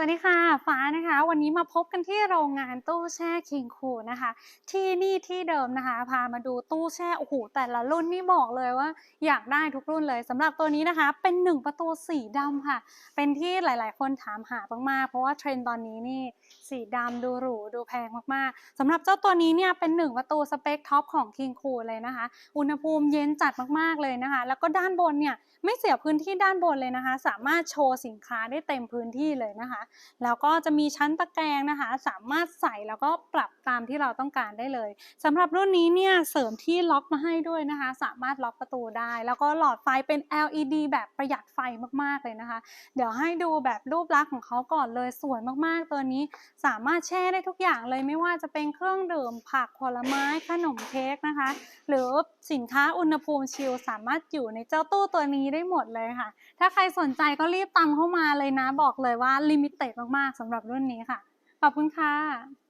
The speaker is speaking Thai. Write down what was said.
วัสดีค่ะ ฟ้านะคะ วันนี้มาพบกันที่โรงงานตู้แช่คิงคูนะคะ ที่นี่ที่เดิมนะคะ พามาดูตู้แช่โอ้โหแต่ละรุ่นนี่บอกเลยว่า อยากได้ทุกรุ่นเลยสำหรับตัวนี้นะคะ เป็นหนึ่งประตูสีดำค่ะ เป็นที่หลาย ๆ คนถามหามากๆเพราะว่าเทรนด์ตอนนี้นี่สีดำดูหรูดูแพงมากๆสำหรับเจ้าตัวนี้เนี่ยเป็นหนึ่งประตูสเปคท็อปของคิงคูเลยนะคะ อุณหภูมิเย็นจัดมากๆเลยนะคะ แล้วก็ด้านบนเนี่ยไม่เสียพื้นที่ด้านบนเลยนะคะ สามารถโชว์สินค้าได้เต็มพื้นที่เลยนะคะแล้วก็จะมีชั้นตะแกรงนะคะ สามารถใส่แล้วก็ปรับตามที่เราต้องการได้เลยสำหรับรุ่นนี้เนี่ยเสริมที่ล็อกมาให้ด้วยนะคะ สามารถล็อกประตูได้ แล้วก็หลอดไฟเป็น LED แบบประหยัดไฟมากๆเลยนะคะ เดี๋ยวให้ดูแบบรูปลักษณ์ของเขาก่อนเลยสวยมากๆ ตัวนี้สามารถแช่ได้ทุกอย่างเลยไม่ว่าจะเป็นเครื่องดื่มผักผลไม้ขนมเค้กนะคะ หรือสินค้าอุณหภูมิชิลสามารถอยู่ในเจ้าตู้ตัวนี้ได้หมดเลยค่ะ ถ้าใครสนใจก็รีบตามเข้ามาเลยนะบอกเลยว่าลิมิตเตะมากๆสำหรับรุ่นนี้ค่ะ ขอบคุณค่ะ